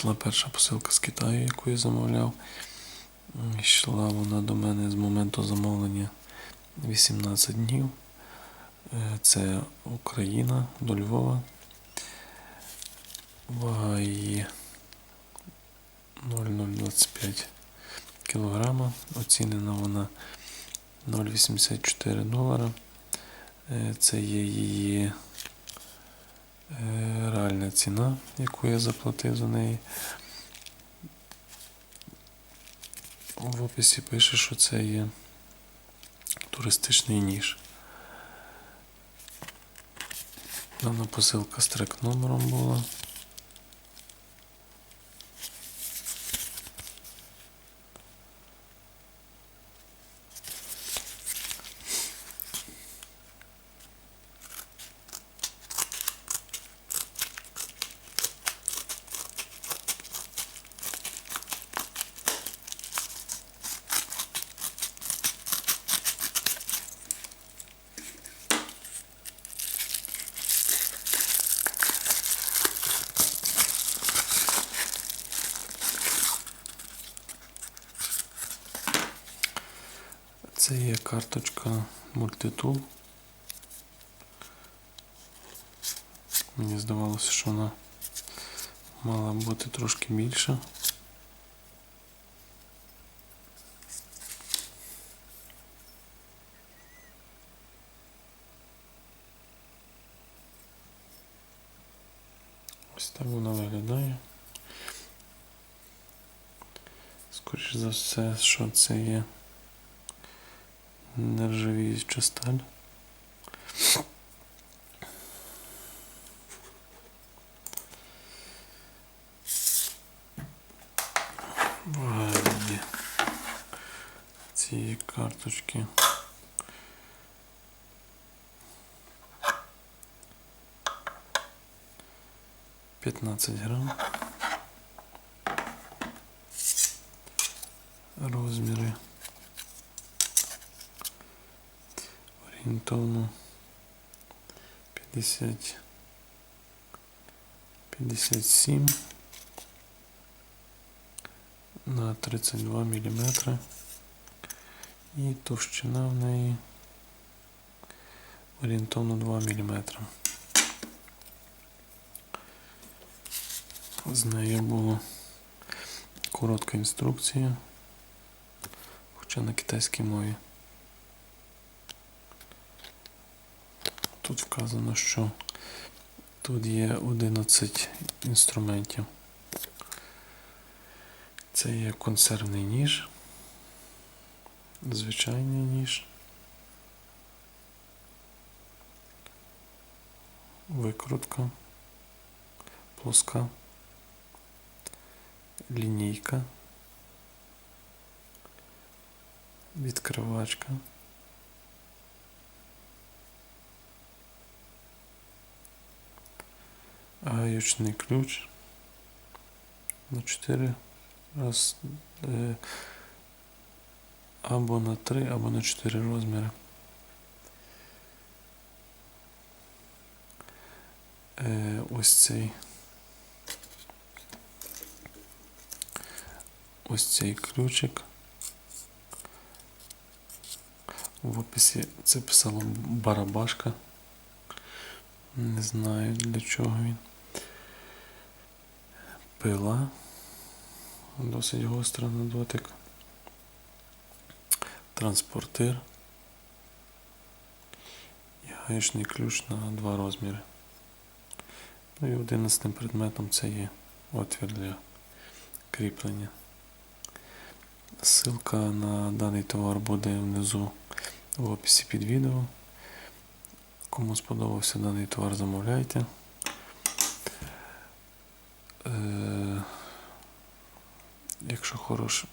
Прийшла перша посилка з Китаю, яку я замовляв. Йшла вона до мене з моменту замовлення 18 днів. Е, Це Україна до Львова. Вага її 0,025 кг. Оцінена вона 0,84 долара. Е, Це є її ціна, яку я заплатив за неї. В описі пише, що це є туристичний ніж. Дана посилка з трек номером була. Це є карточка мультитул. Мені здавалося, що вона мала бути трошки більша. Ось так вона виглядає. Скоріше за все, що це є нержавіюча сталь. Вигляді цієї карточки. П'ятнадцять грам. Розміри. Орієнтовно 50 57 на 32 мм і товщина в неї орієнтовно 2 мм. З нею була коротка інструкція, хоча на китайській мові. Тут вказано, що тут є 11 інструментів. Це є консервний ніж, звичайний ніж, викрутка, плоска, лінійка, відкривачка. Гаючний ключ на 4 раз е, або на 3, або на 4 розміри. Е, ось цей ось цей ключик. В описі це писало барабашка. Не знаю для чого він. Пила. Досить гостра на дотик. Транспортир. І гаючний ключ на два розміри. Ну і одинадцятим предметом це є отвір для кріплення. Ссылка на даний товар буде внизу в описі під відео. Кому сподобався даний товар, замовляйте. Е, Якщо хорош,